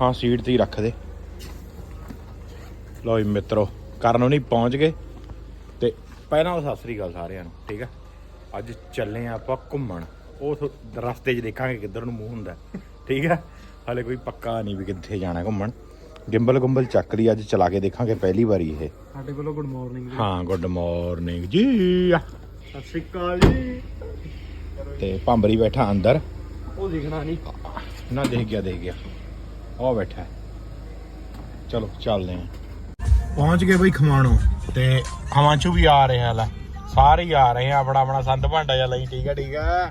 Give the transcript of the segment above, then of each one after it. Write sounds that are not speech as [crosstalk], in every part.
ਹਾਂ ਸੀਟ ਤੇ ਹੀ ਰੱਖ ਦੇ। ਲਓ ਮਿੱਤਰੋ ਕਰਨ ਨਹੀਂ ਪਹੁੰਚ ਗਏ। ਤੇ ਪਹਿਲਾਂ ਸਤਿ ਸ੍ਰੀ ਅਕਾਲ ਸਾਰਿਆਂ ਨੂੰ ਠੀਕ ਆ? ਅੱਜ ਚੱਲੇ ਆ ਆਪਾਂ ਘੁੰਮਣ। ਉਹ ਰਸਤੇ 'ਚ ਦੇਖਾਂਗੇ ਕਿੱਧਰ ਨੂੰ ਮੂੰਹ ਹੁੰਦਾ। ਠੀਕ ਆ? ਹਾਲੇ ਕੋਈ ਪੱਕਾ ਨਹੀਂ ਵੀ ਕਿੱਥੇ ਜਾਣਾ ਘੁੰਮਣ। ਗਿੰਬਲ ਗੁੰਬਲ ਚੱਕ ਲਈ ਅੱਜ ਚਲਾ ਕੇ ਦੇਖਾਂਗੇ ਪਹਿਲੀ ਵਾਰੀ ਇਹ। ਸਾਡੇ ਕੋਲੋਂ ਗੁੱਡ ਮਾਰਨਿੰਗ ਹਾਂ ਗੁੱਡ ਮਾਰਨਿੰਗ ਜੀ। ਸਤਿ ਸ਼੍ਰੀ ਅਕਾਲ ਜੀ। ਤੇ ਭਾਂਬਰੀ ਬੈਠਾ ਅੰਦਰ। ਉਹ ਦਿਖਣਾ ਨਹੀਂ। ਨਾ ਦੇਖ ਗਿਆ ਦੇਖ ਗਿਆ। ਉਹ ਬੈਠਾ ਹੈ। ਚਲੋ ਚੱਲਦੇ ਆਂ ਪਹੁੰਚ ਗਏ ਬਈ ਖਮਾਣੋ। ਤੇ ਖਮਾਂਚੂ ਵੀ ਆ ਰਹੇ ਆ ਲੈ। ਸਾਰੇ ਹੀ ਆ ਰਹੇ ਆ ਆਪਣਾ ਆਪਣਾ ਸੰਦ ਭਾਂਡਾ ਜਾਂ ਲਈ ਠੀਕ ਆ ਠੀਕ ਆ।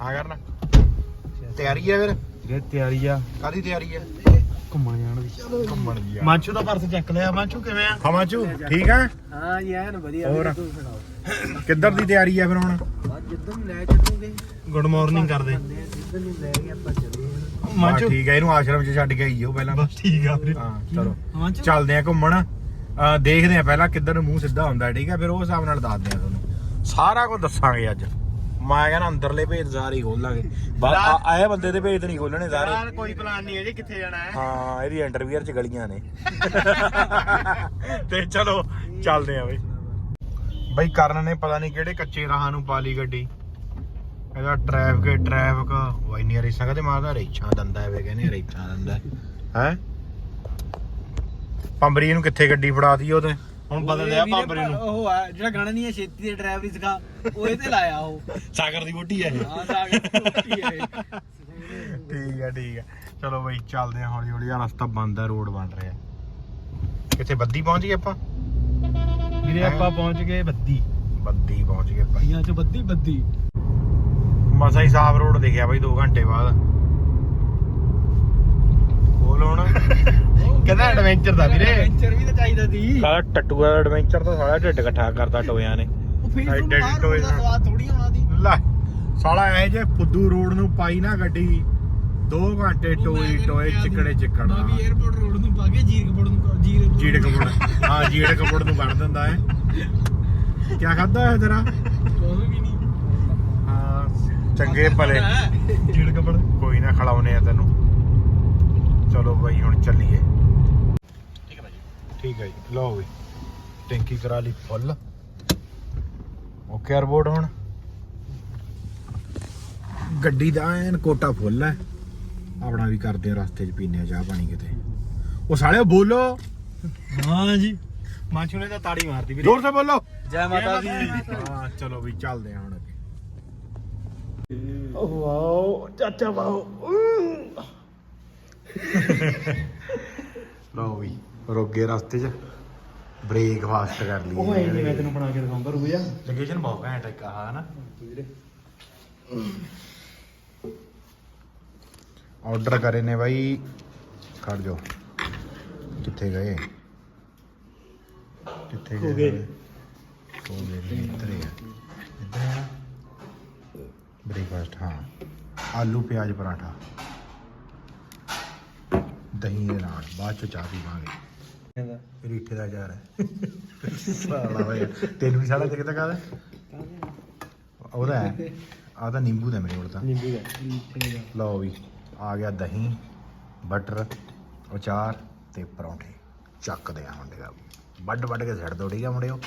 ਹਾਂ ਕਰਨਾ। ਤਿਆਰੀ ਹੈ ਫਿਰ? ਜੇ ਤਿਆਰੀ ਆ। ਕਾਦੀ ਤਿਆਰੀ ਹੈ ਘੁੰਮਣ ਜਾਣ ਦੀ। ਘੁੰਮਣ ਦੀ ਮਾਂਚੂ ਦਾ ਪਰਸ ਚੱਕ ਲਿਆ। ਮਾਂਚੂ ਕਿਵੇਂ ਆ? ਖਮਾਂਚੂ ਠੀਕ ਆ? ਹਾਂ ਜੀ ਐਨ ਵਧੀਆ ਹੋਰ? ਕਿੱਧਰ ਦੀ ਤਿਆਰੀ ਹੈ ਫਿਰ ਹੁਣ? ਬਸ ਜਿੱਦੋਂ ਲੈ ਚੱਲੂਗੇ। ਗੁੱਡ ਮਾਰਨਿੰਗ ਕਰਦੇ। ਜਿੱਦੋਂ ਲੈ ਕੇ ਆਪਾਂ ਮਾਂਚੂ ਠੀਕ ਹੈ ਇਹਨੂੰ ਆਸ਼ਰਮ 'ਚ ਛੱਡ ਕੇ ਆਈਓ ਪਹਿਲਾਂ। ਬਸ ਠੀਕ ਆ ਵੀਰੇ ਹਾਂ ਚਲੋ। ਮਾਂਚੂ ਚੱਲਦੇ ਆ ਘੁੰਮਣ। ਅਹ ਦੇਖਦੇ ਆ ਪਹਿਲਾਂ ਕਿੱਧਰ ਨੂੰ ਮੂੰਹ ਸਿੱਧਾ ਹੁੰਦਾ ਠੀਕ ਆ? ਫਿਰ ਉਸ ਹਿਸਾਬ ਨਾਲ ਦੱਸਦੇ ਆ ਤੁਹਾਨੂੰ। ਸਾਰਾ ਕੁਝ ਦੱਸਾਂਗੇ ਅੱਜ। ਮੈਂ ਕਹਿੰਦਾ ਅੰਦਰਲੇ ਭੇਦ ਸਾਰੇ ਹੀ ਖੋਲਾਂਗੇ। ਬਸ ਆ- ਆਏ ਬੰਦੇ ਦੇ ਭੇਦ ਨਹੀਂ ਖੋਲਣੇ ਸਾਰੇ। ਯਾਰ ਕੋਈ ਪਲਾਨ ਨਹੀਂ ਹੈ ਜੀ ਕਿੱਥੇ ਜਾਣਾ ਹੈ? ਹਾਂ ਇਹਦੀ ਇੰਟਰਵਿਊਅਰ ਚ ਗਲੀਆਂ ਨੇ। ਤੇ ਚਲੋ ਚੱਲਦੇ ਆ ਬਈ। ਬਈ ਕਰਨ ਨੇ ਪਤਾ ਨਹੀਂ ਕਿਹੜੇ ਕੱਚੇ ਰਾਹਾਂ ਨੂੰ ਪਾ ਲਈ ਗੱਡੀ। ਇਹਦਾ ਟ੍ਰੈਫਿਕ ਟ੍ਰੈਫਿਕ ਉਹ ਇੰਨੀਆਂ ਰੇਸਾਂ ਕਦੇ ਮਾਰਦਾ ਰੇਛਾਂ ਦੰਦਾ ਹੈ ਵੇ ਕਹਿੰਦੇ ਰੇਛਾਂ ਦੰਦਾ। ਹੈ? ਪੰਬਰੀ ਨੂੰ ਕਿੱਥੇ ਗੱਡੀ ਫੜਾਤੀ ਉਹਦੇ ਹੁਣ ਬਦਲ ਲਿਆ ਪੰਬਰੀ ਨੂੰ। ਉਹ ਆ ਜਿਹੜਾ ਗਾਣਾ ਨਹੀਂ ਹੈ ਛੇਤੀ ਦੇ ਡਰਾਈਵਰੀ ਸਿਖਾ ਉਹ ਇਹ ਤੇ ਲਾਇਆ ਉਹ। ਸਾਗਰ ਦੀ ਵੋਟੀ ਹੈ ਇਹ। ਹਾਂ ਸਾਗਰ ਦੀ ਹੈ ਠੀਕ ਹੈ ਠੀਕ ਹੈ ਚਲੋ ਬਈ ਚੱਲਦੇ ਹਾਂ ਹੌਲੀ ਹੌਲੀ ਆ ਰਸਤਾ ਬੰਦ ਹੈ ਰੋਡ ਬਣ ਰਿਹਾ। ਕਿੱਥੇ ਬੱਦੀ ਪਹੁੰਚ ਗਏ ਆਪਾਂ? ਵੀਰੇ ਆਪਾਂ ਪਹੁੰਚ ਗਏ ਬੱਦੀ। ਬੱਦੀ ਪਹੁੰਚ ਗਏ ਭਾਈਆਂ ਚ ਬੱਦੀ ਬੱਦੀ। ਮਸਾ ਹੀ ਸਾਫ਼ ਰੋਡ ਦਿਖਿਆ ਬਾਈ 2 ਘੰਟੇ ਬਾਅਦ। ਬੋਲ ਹੁਣ। [laughs] ਕਹਿੰਦਾ ਐਡਵੈਂਚਰ ਦਾ ਵੀਰੇ। ਐਡਵੈਂਚਰ ਵੀ ਤਾਂ ਚਾਹੀਦਾ ਸੀ। ਸਾਲਾ ਟੱਟੂ ਦਾ ਐਡਵੈਂਚਰ ਤਾਂ ਸਾਲਾ ਢਿੱਡ ਇਕੱਠਾ ਕਰਦਾ ਟੋਇਆਂ ਨੇ। ਉਹ ਫਿਰ ਐਡੇ ਤੁਹਾਨੂੰ ਬਾਹਰ ਟੋਏ ਦਾ ਨਾਲ। ਸਵਾਦ ਥੋੜੀ ਆਉਣਾ ਦੀ ਲੈ ਸਾਲਾ ਇਹ ਜੇ ਫੁੱਦੂ ਰੋਡ ਨੂੰ ਪਾਈ ਨਾ ਗੱਡੀ 2 ਘੰਟੇ ਟੋਈ ਟੋਏ ਚਿੱਕੜੇ ਚਿੱਕੜ। ਮੈਂ ਵੀ 에어ਪੋਰਟ ਰੋਡ ਨੂੰ ਪਾ ਕੇ ਜੀਰਕਪੁਰ ਨੂੰ ਜੀਰ ਜੀੜੇ ਕਪੜ ਹਾਂ ਜੀੜੇ ਕਪੜ ਨੂੰ ਕੱਢ ਦਿੰਦਾ ਹੈ ਕੀ ਖਾਦਾ ਹੈ ਤੇਰਾ? ਚੰਗੇ ਭਲੇ। ਜੀਰ ਕਪੜ। ਕੋਈ ਨਾ ਖਲਾਉਨੇ ਆ ਤੈਨੂੰ। ਚਲੋ ਬਾਈ ਹੁਣ ਚੱਲੀਏ। ਠੀਕ ਹੈ ਭਾਜੀ। ਠੀਕ ਹੈ ਜੀ। ਲਓ ਵੀ ਟੈਂਕੀ ਕਰਾ ਲਈ ਫੁੱਲ। ਓਕੇ ਰਿਪੋਰਟ ਹੁਣ। ਗੱਡੀ ਦਾ ਐਨ ਕੋਟਾ ਫੁੱਲ ਹੈ। ਆਪਣਾ ਵੀ ਕਰਦੇ ਆ ਰਸਤੇ 'ਚ ਪੀਨੇ ਆ ਚਾਹ ਪਾਣੀ ਕਿਤੇ। ਉਹ ਸਾਲਿਓ ਬੋਲੋ। ਹਾਂ ਜੀ। ਮਾਂਚੂ ਨੇ ਤਾਂ ਤਾੜੀ ਮਾਰਦੀ ਵੀਰੇ। ਜ਼ੋਰ ਸੇ ਬੋਲੋ। ਜੈ ਮਾਤਾ ਦੀ। ਹਾਂ ਚਲੋ ਵੀ ਚੱਲਦੇ ਆ ਹੁਣ ਅੱਗੇ। ਵਾਓ ਚਾਚਾ ਵਾਓ ਲਓ ਵੀ ਰੋਗੇ ਰਸਤੇ 'ਚ ਬ੍ਰੇਕ ਫਾਸਟ ਕਰ ਲਈ ਉਹ ਐ ਨਹੀਂ ਮੈਂ ਤੈਨੂੰ ਬਣਾ ਕੇ ਦਿਖਾਉਂਗਾ ਰੁਕ ਜਾ। ਲੋਕੇਸ਼ਨ ਬਹੁਤ ਘੈਂਟ ਇੱਕ ਆ ਹਨਾ? ਵੀਰੇ ਆਰਡਰ ਕਰੇ ਨੇ ਬਾਈ। ਖੜ ਜਾਓ। ਕਿੱਥੇ ਗਏ? ਕਿੱਥੇ ਹੋ ਗਏ। ਹੋ ਗਏ ਇੱਧਰ ਆ। ਇੱਧਰ ਆ। ਬ੍ਰੇਕਫਾਸਟ ਹਾਂ। ਆਲੂ ਪਿਆਜ਼ ਪਰਾਠਾ। ਦਹੀਂ ਦੇ ਨਾਲ ਬਾਅਦ ਚ ਚਾਹ ਪੀਵਾਂਗੇ। ਰੀਠੇ ਦਾ ਯਾਰ ਹੈ। ਸਾਲਾ ਹੋਇਆ ਤੈਨੂੰ ਵੀ ਸਾਲਾ ਦਿਖਦਾ ਕਾਹਦਾ ਉਹਦਾ ਹੈ। ਆ ਤਾਂ ਨਿੰਬੂ ਦਾ ਮੇਰੇ ਕੋਲ ਤਾਂ। ਨਿੰਬੂ ਦਾ। ਲਓ ਵੀ ਆ ਗਿਆ ਦਹੀਂ ਬਟਰ ਅਚਾਰ ਤੇ ਪਰੌਂਠੇ। ਚੱਕਦੇ ਆ ਮੁੰਡੇ ਦਾ। ਵੱਡ ਵੱਡ ਕੇ ਛੱਡ ਦੋ ਠੀਕ ਆ ਮੁੰਡਿਓ?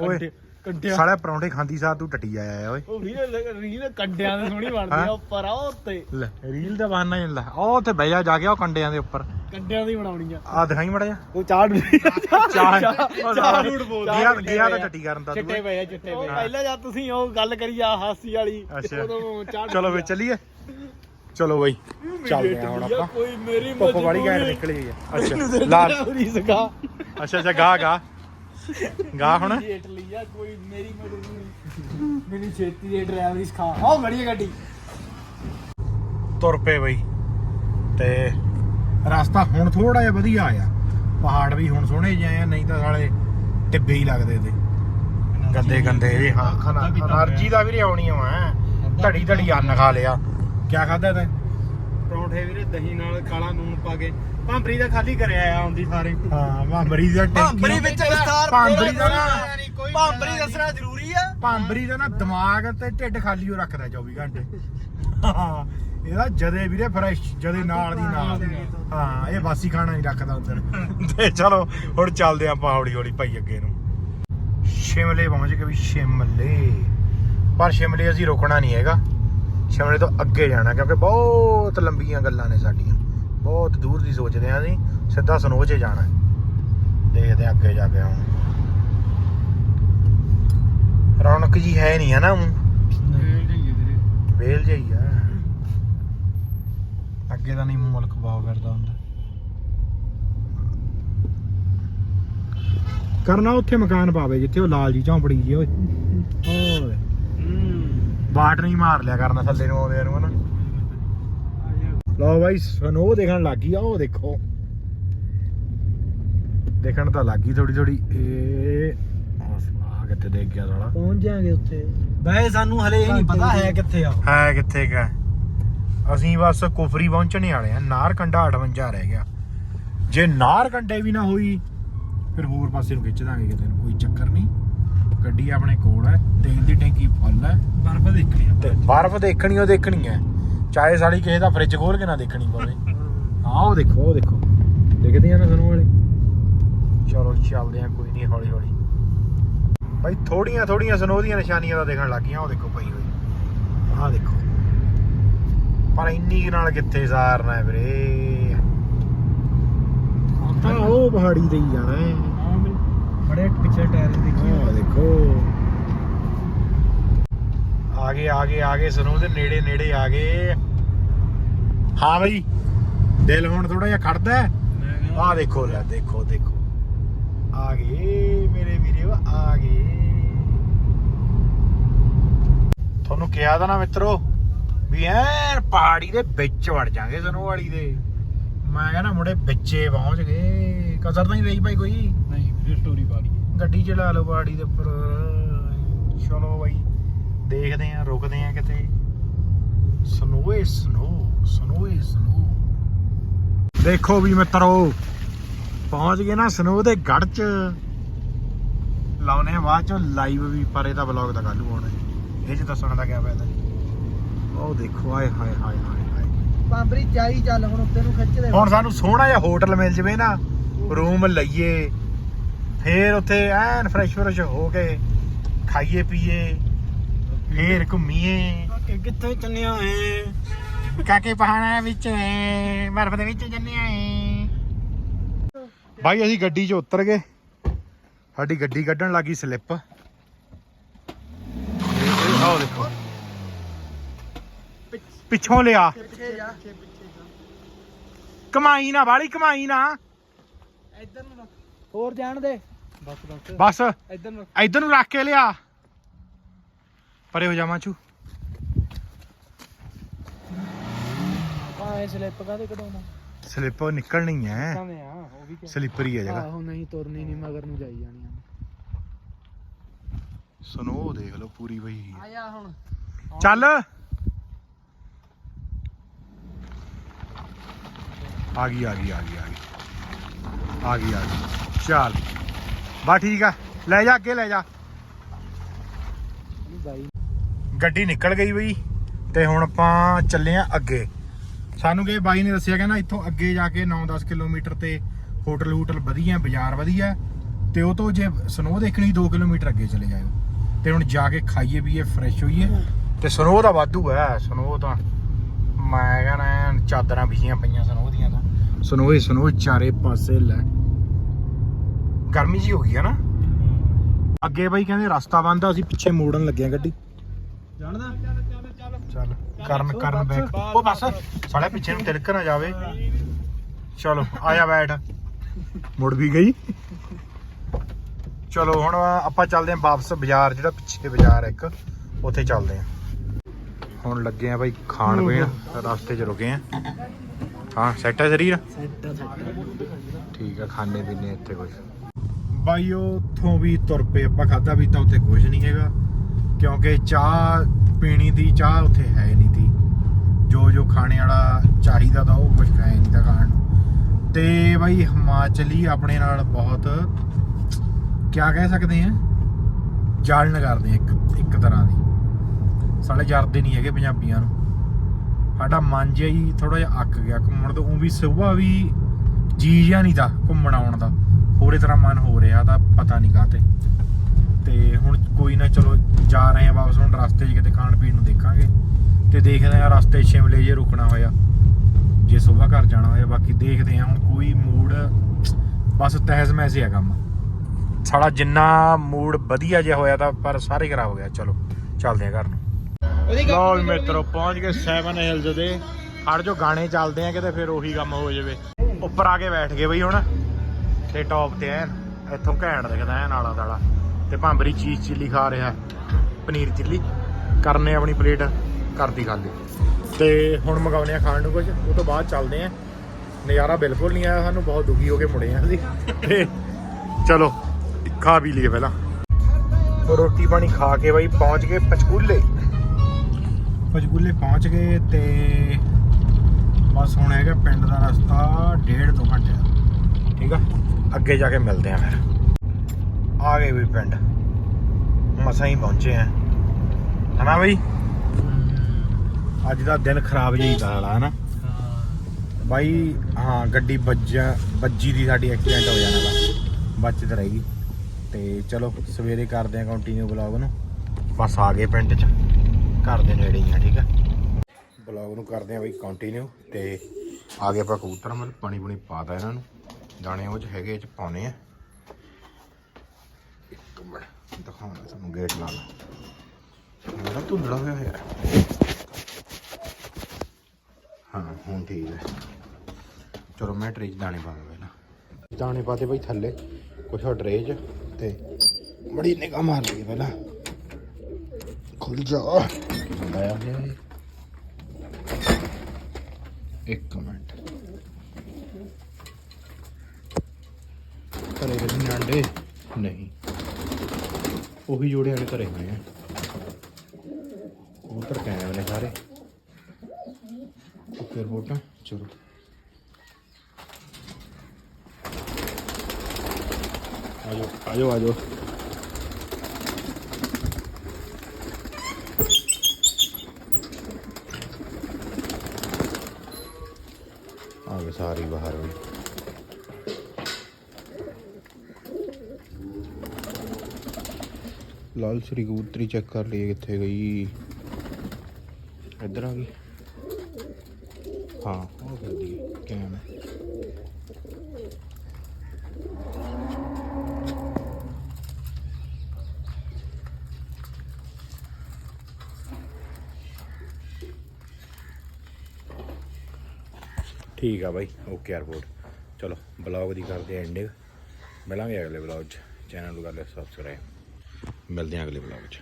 ਓਏ ਕੱਡਿਆ ਸਾਲਾ ਪਰੌਂਠੇ ਖਾਂਦੀ ਸਾਰ ਤੂੰ ਟੱਟੀ ਆਇਆ ਓਏ। ਉਹ ਰੀਲ ਰੀਲ ਕੰਡਿਆਂ ਦੇ ਸੋਹਣੀ ਬਣਦੀ? ਆ ਉੱਪਰ ਆ ਉੱਤੇ। ਲੈ ਰੀਲ ਦਾ ਬਹਾਨਾ ਹੀ ਲੈ। ਉਹ ਉੱਥੇ ਬਹਿ ਜਾ ਜਾ ਕੇ ਉਹ ਕੰਡਿਆਂ ਦੇ ਉੱਪਰ। ਕੰਡਿਆਂ ਦੀ ਬਣਾਉਣੀ ਆ। ਆ ਦਿਖਾਈ ਮੜਾ ਜਾ ਉਹ ਚਾਰ ਚਾਹ। ਚਾਰ ਰੂਟ ਬੋਲ ਗਿਆ ਗਿਆ ਤਾਂ ਟੱਟੀ ਕਰਨ ਦਾ ਤੂੰ ਚਿੱਟੇ ਪਏ ਆ ਚਿੱਟੇ ਪਏ ਪਹਿਲਾਂ ਜਦ ਤੁਸੀਂ ਉਹ ਗੱਲ ਕਰੀ ਆ ਹਾਸੀ ਵਾਲੀ। ਉਦੋਂ ਚਲੋ ਵੇ ਚੱਲੀਏ। ਚਲੋ ਬਈ ਚੱਲਦੇ ਆ ਹੁਣ ਆਪਾਂ। ਕੋਈ ਮੇਰੀ ਧੁੱਪ ਵਾਲੀ ਘੈਂਟ ਨਿਕਲੀ ਹੈ ਅੱਛਾ। ਲਾ ਅੱਛਾ ਅੱਛਾ ਗਾ ਗਾ। ਗਾ ਹੁਣ? ਰੇਟ ਲਈਆ ਕੋਈ ਮੇਰੀ ਮਦਦ ਨਹੀਂ। ਛੇਤੀ ਦੇ ਡਰਾਈਵਰੀ ਸਿਖਾ। ਆਓ ਮੜੀ ਗੱਡੀ। ਤੁਰ ਪਏ ਬਈ। ਤੇ ਰਸਤਾ ਹੁਣ ਥੋੜਾ ਜਿਹਾ ਵਧੀਆ ਆ ਪਹਾੜ ਵੀ ਹੁਣ ਸੋਹਣੇ ਜਿਹੇ ਆ ਨਹੀਂ ਤਾਂ ਸਾਲੇ ਟਿੱਬੇ ਹੀ ਲੱਗਦੇ ਤੇ। ਗੰਦੇ ਗੰਦੇ ਇਹ ਹਾਂ ਖਾਣਾ ਅਰਜੀ ਦਾ ਵੀਰੇ ਆਉਣੀ ਆ ਧੜੀ ਧੜੀ ਅੰਨ ਖਾ ਲਿਆ। ਕੀ ਖਾਦਾ ਤੈਂ? ਪਰੌਂਠੇ ਵੀਰੇ ਦਹੀਂ ਨਾਲ ਕਾਲਾ ਨੂਨ ਪਾ ਕੇ। ਭਾਂਬਰੀ ਦਾ ਖਾਲੀ ਕਰਿਆ ਆ ਆਉਂਦੀ ਸਾਰੇ। ਹਾਂ ਭਾਂਬਰੀ ਦਾ ਭਾਂਬਰੀ ਟੈਂਕੀ ਵਿੱਚ ਵਿਸਤਾਰ ਭਾਂਬਰੀ ਦਾ ਨਾ ਭਾਂਬਰੀ ਦੱਸਣਾ ਜ਼ਰੂਰੀ ਆ। ਭਾਂਬਰੀ ਦਾ ਨਾ ਦਿਮਾਗ ਤੇ ਢਿੱਡ ਖਾਲੀ ਹੋ ਰੱਖਦਾ 24 ਘੰਟੇ। ਹਾਂ ਇਹਦਾ ਜਦੇ ਵੀਰੇ ਫਰੈਸ਼ ਜਦੇ ਨਾਲ ਦੀ ਨਾਲ। ਹਾਂ ਇਹ ਬਾਸੀ ਖਾਣਾ ਨਹੀਂ ਰੱਖਦਾ ਉਧਰ। ਤੇ ਚਲੋ ਹੁਣ ਚੱਲਦੇ ਆਪਾਂ ਹੌਲੀ ਹੌਲੀ ਭਾਈ ਅੱਗੇ ਨੂੰ। ਸ਼ਿਮਲੇ ਪਹੁੰਚ ਗਏ ਵੀ ਸ਼ਿਮਲੇ। ਪਰ ਸ਼ਿਮਲੇ ਅਸੀਂ ਰੁਕਣਾ ਨਹੀਂ ਹੈਗਾ। ਸ਼ਿਮਲੇ ਤੋਂ ਅੱਗੇ ਜਾਣਾ ਕਿਉਂਕਿ ਬਹੁਤ ਲੰਬੀਆਂ ਗੱਲਾਂ ਨੇ ਸਾਡੀਆਂ। ਬਹੁਤ ਦੂਰ ਦੀ ਸੋਚਦੇ ਆਂ ਅਸੀਂ ਸਿੱਧਾ ਸਨੋਹ 'ਚ ਜਾਣਾ। ਹੈ। ਦੇਖਦੇ ਆਂ ਅੱਗੇ ਜਾ ਕੇ ਹੁਣ ਰੌਣਕ ਜੀ ਹੈ ਨਹੀਂ ਹੈ ਨਾ ਊਂ। ਵੇਲ ਜਿਹੀ ਆ। ਅੱਗੇ ਤਾਂ ਨਹੀਂ ਮੁਲਕ ਬਾਹ ਕਰਦਾ ਹੁੰਦਾ। ਕਰਨਾ ਉੱਥੇ ਮਕਾਨ ਪਾਵੇ ਜਿੱਥੇ ਉਹ ਲਾਲ ਜੀ ਝੌਂਪੜੀ ਜੀ ਓਏ। ਓਏ ਬਾਟ ਨਹੀਂ ਮਾਰ ਲਿਆ ਕਰਨਾ ਥੱਲੇ ਨੂੰ ਆਉਂਦੇ ਨੂੰ ਹਨਾ। ਲਓ ਬਾਈ ਸਨੋ ਦੇਖਣ ਲੱਗ ਗਈ ਆ ਉਹ ਦੇਖੋ। ਦੇਖਣ ਤਾਂ ਲੱਗ ਗਈ ਥੋੜੀ ਥੋੜੀ ਇਹ ਆ ਕਿੱਥੇ ਦੇਖ ਗਿਆ ਸਾਲਾ। ਪਹੁੰਚ ਜਾਾਂਗੇ ਉੱਥੇ। ਵੈਸੇ ਸਾਨੂੰ ਹਲੇ ਇਹ ਨਹੀਂ ਪਤਾ ਹੈ ਕਿੱਥੇ ਆ ਹੈ ਕਿੱਥੇ ਕਾ? ਅਸੀਂ ਬਸ ਕੁਫਰੀ ਪਹੁੰਚਣੇ ਵਾਲੇ ਆ। ਨਾਰ ਕੰਡਾ 58 ਰਹਿ ਗਿਆ। ਜੇ ਨਾਰ ਕੰਡੇ ਵੀ ਨਾ ਹੋਈ ਫਿਰ ਹੋਰ ਪਾਸੇ ਨੂੰ ਖਿੱਚ ਦਾਂਗੇ ਕਿਤੇ ਨੂੰ। ਕੋਈ ਚੱਕਰ ਨਹੀਂ ਗੱਡੀ ਆਪਣੇ ਕੋਲ ਹੈ। ਤੇਲ ਦੀ ਟੈਂਕੀ ਫੁੱਲ ਹੈ। ਬਰਫ਼ ਦੇਖਣੀ ਤੇ ਬਰਫ਼ ਦੇਖਣੀ ਉਹ ਦੇਖਣੀ ਹੈ ਚਾਹੇ ਸਾਲੀ ਕਿਸੇ ਦਾ ਫ੍ਰਿਜ ਖੋਲ ਕੇ ਨਾ ਦੇਖਣੀ ਪਵੇ। ਹਾਂ। ਉਹ ਦੇਖੋ ਉਹ ਦੇਖੋ। ਦਿਖਦੇ ਆ ਨਾ ਸਾਨੂੰ ਵਾਲੇ? ਚਲੋ ਚੱਲਦੇ ਆ ਕੋਈ ਨਹੀਂ ਹੌਲੀ ਹੌਲੀ ਭਾਈ ਥੋੜੀਆਂ ਥੋੜੀਆਂ ਸਨੋ ਦੀਆਂ ਨਿਸ਼ਾਨੀਆਂ ਤਾਂ ਦੇਖਣ ਲੱਗੀਆਂ ਉਹ ਦੇਖੋ ਪਈ ਹੋਈ। ਆਹ ਦੇਖੋ। ਪਰ ਇੰਨੀ ਨਾਲ ਕਿੱਥੇ ਸਾਰਨਾ ਹੈ ਵੀਰੇ? ਤਾਂ ਉਹ ਪਹਾੜੀ ਤੇ ਹੀ ਜਾਣਾ ਹੈ। ਬੜੇ ਪਿੱਛੇ ਟਾਇਰ ਦੇਖੀ ਆਹ ਦੇਖੋ। ਆਗੇ ਆਗੇ ਆਗੇ ਸਨੋ ਦੇ ਨੇੜੇ ਨੇੜੇ ਆ ਗਏ। ਹਾਂ ਬਈ। ਦਿਲ ਹੁਣ ਥੋੜਾ ਜਿਹਾ ਖੜਦਾ ਆ ਦੇਖੋ ਲੈ ਦੇਖੋ ਦੇਖੋ। ਆ ਗਏ ਮੇਰੇ ਵੀਰੇ ਆ ਗਏ। ਤੁਹਾਨੂੰ ਕਿਹਾ ਤਾਂ ਨਾ ਮਿੱਤਰੋ ਵੀ ਐਨ ਪਹਾੜੀ ਦੇ ਵਿੱਚ ਵੜ ਜਾਾਂਗੇ ਸਨੋ ਵਾਲੀ ਦੇ। ਮੈਂ ਕਹਿੰਦਾ ਮੁੰਡੇ ਵਿੱਚੇ ਪਹੁੰਚ ਗਏ। ਕਸਰ ਤਾਂ ਨਹੀਂ ਰਹੀ ਭਾਈ ਕੋਈ? ਨਹੀਂ ਵੀਡੀਓ ਸਟੋਰੀ ਪਾ ਲਈ ਗੱਡੀ ਚਲਾ ਲਓ ਪਹਾੜੀ ਦੇ ਉੱਪਰ। ਚਲੋ ਬਾਈ ਦੇਖਦੇ ਆਂ ਰੁਕਦੇ ਆਂ ਕਿਤੇ। ਸਨੋਏ ਸਨੋ। ਸਨੋ। ਦੇਖੋ ਵੀ ਮਿੱਤਰੋ ਪਹੁੰਚ ਗਏ ਨਾ ਸਨੋ ਦੇ ਗੜ ਚ। ਲਾਉਨੇ ਬਾਅਦ ਚੋਂ ਲਾਈਵ ਵੀ ਪਰ ਇਹਦਾ ਵਲੌਗ ਕੱਲ੍ਹ ਨੂੰ ਆਉਣਾ ਹੈ। ਇਹ ਚ ਦੱਸਣ ਦਾ ਕੀ ਫਾਇਦਾ ਉਹ ਦੇਖੋ ਆਏ ਹਾਏ ਹਾਏ ਹਾਏ ਪਾਂਬਰੀ ਚਾਈ ਚੱਲ ਹੁਣ ਉੱਤੇ ਨੂੰ ਖਿੱਚ ਦੇ। ਹੁਣ ਸਾਨੂੰ ਸੋਹਣਾ ਜਿਹਾ ਹੋਟਲ ਮਿਲ ਜਵੇ ਨਾ ਰੂਮ ਲਈਏ ਫੇਰ ਉੱਥੇ ਐਨ ਫਰੈਸ਼ ਫਰੈਸ਼ ਹੋ ਕੇ ਖਾਈਏ ਪੀਏ ਫੇਰ ਘੁੰਮੀਏ। ਕਿੱਥੇ ਚੱਲਿਆ ਏ? ਕਾਕੇ ਪਹਾੜਾਂ ਵਿੱਚ ਏ, ਬਰਫ਼ ਦੇ ਵਿੱਚ ਜੰਨਿਆ ਏ ਬਾਈ ਅਸੀਂ ਗੱਡੀ 'ਚ ਉਤਰ ਗਏ। ਸਾਡੀ ਗੱਡੀ ਕੱਢਣ ਲੱਗੀ ਸਲਿੱਪ। ਆਓ ਦੇਖੋ। ਪਿੱਛੋਂ ਲਿਆ। ਪਿੱਛੇ ਜਾ ਕਮਾਈ ਨਾ ਬਾਲੀ ਕਮਾਈ ਨਾ। ਇੱਧਰ ਨੂੰ ਰੱਖ। ਹੋਰ ਜਾਣ ਦੇ। ਬਸ। ਬਸ ਬਸ ਇੱਧਰ ਨੂੰ ਇੱਧਰ ਨੂੰ ਰੱਖ ਕੇ ਲਿਆ। ਪਰੇ ਹੋ ਜਾਵਾਂ ਚੂ ਆਏ ਸਲਿੱਪ ਕਾਦੇ ਕਢਾਉਣਾ? ਸਲਿੱਪ ਨਿਕਲਣੀ ਹੈ। ਕਾਵੇਂ ਆ ਉਹ ਵੀ ਸਲਿੱਪਰੀ ਹੈ ਜਗ੍ਹਾ। ਆਹੋ ਨਹੀਂ ਤੁਰਨੀ ਨਹੀਂ ਮਗਰ ਨੂੰ ਜਾਈ ਜਾਣੀ ਸਨੋ ਦੇਖ ਲਓ ਪੂਰੀ ਬਈ। ਆ ਜਾ ਹੁਣ। ਚੱਲ। ਆ ਗਈ ਆ ਗਈ ਆ ਗਈ ਆ ਗਈ। ਆ ਗਈ ਆ ਗਈ। ਚੱਲ। ਬਾ ਠੀਕ ਆ। ਲੈ ਜਾ ਅੱਗੇ ਲੈ ਜਾ। ਬਾਈ। ਗੱਡੀ ਨਿਕਲ ਗਈ ਬਈ। ਤੇ ਹੁਣ ਆਪਾਂ ਚੱਲੇ ਆ ਅੱਗੇ। ਸਾਨੂੰ ਕਿ ਬਾਈ ਨੇ ਦੱਸਿਆ, ਕਹਿੰਦਾ ਇੱਥੋਂ ਅੱਗੇ ਜਾ ਕੇ 9-10 ਕਿਲੋਮੀਟਰ ਤੇ ਹੋਟਲ ਹੂਟਲ ਵਧੀਆ ਬਾਜ਼ਾਰ ਵਧੀਆ ਤੇ ਉਹ ਤੋਂ ਜੇ ਸਨੋ ਦੇਖਣੀ 2 ਕਿਲੋਮੀਟਰ ਅੱਗੇ ਚਲੇ ਜਾਇਓ। ਤੇ ਹੁਣ ਜਾ ਕੇ ਖਾਈਏ, ਪੀਏ ਫਰੈਸ਼ ਹੋਈਏ, ਤੇ ਸਨੋ ਦਾ ਵਾਧੂ ਹੈ ਸਨੋ ਤਾਂ ਮੈਂ ਕਹਿੰਦਾ ਚਾਦਰਾਂ ਵਿਛੀਆਂ ਪਈਆਂ ਸਨੋ ਦੀਆਂ ਤਾਂ। ਸਨੋ ਹੀ ਸਨੋ ਚਾਰੇ ਪਾਸੇ ਲੈ। ਗਰਮੀ ਜੀ ਹੋ ਗਈ ਹੈ ਨਾ। ਅੱਗੇ ਬਾਈ ਕਹਿੰਦੇ ਰਸਤਾ ਬੰਦ ਆ, ਅਸੀਂ ਪਿੱਛੇ ਮੋੜਨ ਲੱਗੇ ਆ ਗੱਡੀ। ਜਾਣਦਾ? ਚੱਲ, ਕਰਨ ਕਰਨ ਬੈਕ ਉਹ ਬਸ ਸਾਲੇ ਪਿੱਛੇ ਨੂੰ ਤਿਲਕ ਨਾ ਜਾਵੇ। ਚਲੋ, ਆਇਆ ਬੈਠ। ਮੁੜ ਵੀ ਗਈ। ਚਲੋ, ਹੁਣ ਆਪਾਂ ਚੱਲਦੇ ਆਂ ਵਾਪਸ ਬਾਜ਼ਾਰ, ਜਿਹੜਾ ਪਿੱਛੇ ਬਾਜ਼ਾਰ ਹੈ ਇੱਕ। ਉੱਥੇ ਚੱਲਦੇ ਆਂ ਹੁਣ ਲੱਗੇ ਆ ਬਾਈ ਖਾਣ ਪੀਣ, ਰਸਤੇ 'ਚ ਰੁਕੇ ਆ ਹਾਂ ਸੈੱਟ ਹੈ ਸਰੀਰ? ਸੈੱਟ ਠੀਕ ਆ ਖਾਣੇ ਪੀਣੇ ਇੱਥੇ ਕੁਝ ਬਾਈ, ਉੱਥੋਂ ਵੀ ਤੁਰ ਪਏ, ਆਪਾਂ ਖਾਦਾ ਪੀਤਾ, ਉੱਥੇ ਕੁਝ ਨਹੀਂ ਹੈਗਾ। ਕਿਉਂਕਿ ਚਾਹ ਪੀਣੀ ਦੀ ਚਾਹ ਉੱਥੇ ਹੈ ਨਹੀਂ ਤੀ। ਜੋ ਜੋ ਖਾਣੇ ਵਾਲਾ ਚਾਹੀਦਾ ਤਾਂ ਉਹ ਕੁਝ ਹੈ ਨਹੀਂ ਤਾਂ ਖਾਣ ਨੂੰ। ਤੇ ਬਾਈ ਹਿਮਾਚਲੀ ਆਪਣੇ ਨਾਲ ਬਹੁਤ ਕਿਆ ਕਹਿ ਸਕਦੇ ਆ? ਜਾਲਣ ਕਰਦੇ ਆ ਇੱਕ ਇੱਕ ਤਰ੍ਹਾਂ ਦੀ। ਸਾਲੇ ਜਰਦੇ ਨਹੀਂ ਹੈਗੇ ਪੰਜਾਬੀਆਂ ਨੂੰ। ਸਾਡਾ ਮਨ ਜਿਹਾ ਹੀ ਥੋੜਾ ਜਿਹਾ ਅੱਕ ਗਿਆ। ਘੁੰਮਣ ਤੋਂ ਉਹ ਵੀ ਸੁਬਾਹ ਵੀ ਜੀ ਜਿਹਾ ਨਹੀਂ ਦਾ ਘੁੰਮਣ ਆਉਣ ਦਾ। ਹੋਰੇ ਤਰ੍ਹਾਂ ਮਨ ਹੋ ਰਿਹਾ ਤਾਂ ਪਤਾ ਨਹੀਂ ਕਾਤੇ ਤੇ ਹੁਣ ਕੋਈ ਨਾ ਚਲੋ ਜਾ ਰਹੇ ਆ ਵਾਪਸ ਹੁਣ ਰਸਤੇ 'ਚ ਕਿਤੇ ਖਾਣ ਪੀਣ ਨੂੰ ਦੇਖਾਂਗੇ। ਤੇ ਦੇਖਦੇ ਆ ਰਸਤੇ 'ਚ ਸ਼ਿਮਲੇ ਜੇ ਰੁਕਣਾ ਹੋਇਆ ਜੇ ਸੁਬਾਹ ਘਰ ਜਾਣਾ ਹੋਇਆ ਬਾਕੀ ਦੇਖਦੇ ਆ ਹੁਣ ਕੋਈ ਮੂਡ ਬਸ ਤਹਿਜ਼ ਮੈਸੇ ਆ ਕੰਮ। ਸਾਡਾ ਜਿੰਨਾ ਮੂਡ ਵਧੀਆ ਜਿਹਾ ਹੋਇਆ ਤਾਂ ਪਰ ਸਾਰੇ ਖਰਾਬ ਹੋ ਗਿਆ। ਚਲੋ ਚੱਲਦੇ ਆ ਘਰ ਨੂੰ। ਲਓ ਵੀ ਮਿੱਤਰੋ ਪਹੁੰਚ ਗਏ 7 ਹਿਲਸ ਦੇ। ਹੜ ਜੋ ਗਾਣੇ ਚੱਲਦੇ ਆ ਕਿਤੇ ਫਿਰ ਉਹੀ ਕੰਮ ਹੋ ਜਾਵੇ। ਉੱਪਰ ਆ ਕੇ ਬੈਠ ਗਏ ਬਈ ਹੁਣ। ਤੇ ਟੌਪ ਤੇ ਐਨ ਇੱਥੋਂ ਘੈਂਟ ਦਿਖਦਾ ਐਨ ਆਲਾ ਦਾਲਾ ਤੇ ਭਾਂਬਰੀ ਚੀਜ਼ ਚਿੱਲੀ ਖਾ ਰਿਹਾ, ਪਨੀਰ ਚਿੱਲੀ, ਕਰਨੇ ਆਪਣੀ ਪਲੇਟ ਕਰਦੀ ਖਾਲੀ। ਤੇ ਹੁਣ ਮਗਾਉਨੇ ਆ ਖਾਣ ਨੂੰ ਕੁਝ ਉਹ ਤੋਂ ਬਾਅਦ ਚੱਲਦੇ ਆ ਨਜ਼ਾਰਾ ਬਿਲਕੁਲ ਨਹੀਂ ਆਇਆ ਸਾਨੂੰ, ਬਹੁਤ ਦੁਖੀ ਹੋ ਕੇ ਮੁੜੇ ਆ ਅਸੀਂ। ਤੇ ਚਲੋ, ਖਾ ਵੀ ਲਈਏ ਪਹਿਲਾਂ। ਰੋਟੀ ਪਾਣੀ ਖਾ ਕੇ ਬਾਈ ਪਹੁੰਚ ਗਏ ਪਚਕੂਲੇ। ਪਚਕੂਲੇ ਪਹੁੰਚ ਗਏ ਤੇ ਬਸ ਹੁਣ ਹੈਗਾ ਪਿੰਡ ਦਾ ਰਸਤਾ ਡੇਢ ਦੋ ਘੰਟੇ ਦਾ। ਠੀਕ ਆ? ਅੱਗੇ ਜਾ ਕੇ ਮਿਲਦੇ ਆ ਫਿਰ। ਆ ਗਏ ਵੀ ਪਿੰਡ। ਮਸਾਂ ਹੀ ਪਹੁੰਚੇ ਆ। ਹਨਾ ਬਈ? ਅੱਜ ਦਾ ਦਿਨ ਖਰਾਬ ਜਿਹਾ ਹੀ ਦਾ ਵਾਲਾ ਹਨਾ? ਬਾਈ, ਹਾਂ, ਗੱਡੀ ਵੱਜਾ, ਵੱਜੀ ਦੀ ਸਾਡੀ ਐਕਸੀਡੈਂਟ ਹੋ ਜਾਣਾ ਦਾ ਬਚਤ ਗਈ। ਤੇ ਚਲੋ, ਸਵੇਰੇ ਕਰਦੇ ਆ ਕੰਟੀਨਿਊ ਬਲੌਗ ਨੂੰ। ਬਸ ਆ ਗਏ ਪਿੰਡ ਚ। ਘਰ ਦੇ ਨੇੜੇ ਹੀ ਆ, ਠੀਕ ਆ? ਬਲੌਗ ਨੂੰ ਕਰਦੇ ਆ ਬਈ ਕੰਟੀਨਿਊ ਤੇ ਆ ਗਏ ਆਪਾਂ ਕਬੂਤਰ ਮਤਲਬ ਪਾਣੀ ਪੁਣੀ ਪਾਤਾ ਇਹਨਾਂ ਨੂੰ। ਦਾਣੇ ਉਹ ਚ ਹੈਗੇ ਇਹ ਚ ਪਾਉਣੇ ਆ। ਦਿਖਾਉਣਾ ਤੁਹਾਨੂੰ ਗੇਟ ਨਾਲ। ਮੇਰਾ ਧੁੰਦੜਾ ਹੋਇਆ ਯਾਰ ਹਾਂ, ਹੁਣ ਠੀਕ ਹੈ। ਚਲੋ ਮੈਂ ਟਰੇ 'ਚ ਦਾਣੇ ਪਾ ਦਵਾਂ ਪਹਿਲਾਂ। ਦਾਣੇ ਪਾਤੇ ਬਈ ਥੱਲੇ, ਕੁਛ ਹੋਰ 'ਚ ਤੇ ਬੜੀ ਨਿਗਾਹ ਮਾਰ ਲਈ ਪਹਿਲਾਂ। ਖੁੱਲ ਜਾ। ਆਇਆ ਗਿਆ ਇੱਕ ਮਿੰਟ। ਘਰੇ ਦੇ ਨਹੀਂ ਨਹੀਂ। ਉਹੀ ਜੋੜੇ ਆਂਡੇ ਘਰੇ ਹੋਏ ਆ। ਉਧਰ ਕਾਇਮ ਨੇ ਸਾਰੇ। ਓਕੇ ਰਿਪੋਰਟਾਂ ਚਲੋ। ਆਜੋ ਆਜੋ ਆਜੋ। ਆ ਗਏ ਸਾਰੇ ਬਾਹਰ। ਵੀ ਲਾਲ ਸ੍ਰੀ ਕਬੂਤਰੀ ਚੈੱਕ ਕਰ ਲਈਏ ਕਿੱਥੇ ਗਈ। ਇੱਧਰ ਆ ਗਈ। ਹਾਂ, ਉਹ ਕਰਦੀ ਹੈ ਹੈ। ਠੀਕ ਆ ਬਾਈ, ਓਕੇ 에어ਪੋਰਟ ਚਲੋ ਬਲੌਗ ਦੀ ਕਰਦੇ ਐਂਡਿੰਗ ਮਿਲਾਂਗੇ ਅਗਲੇ ਬਲੌਗ 'ਚ। ਚੈਨਲ ਨੂੰ ਕਰ ਲਿਓ ਸਬਸਕ੍ਰਾਈਬ ਮਿਲਦੇ ਹਾਂ ਅਗਲੇ ਬਲੌਗ 'ਚ।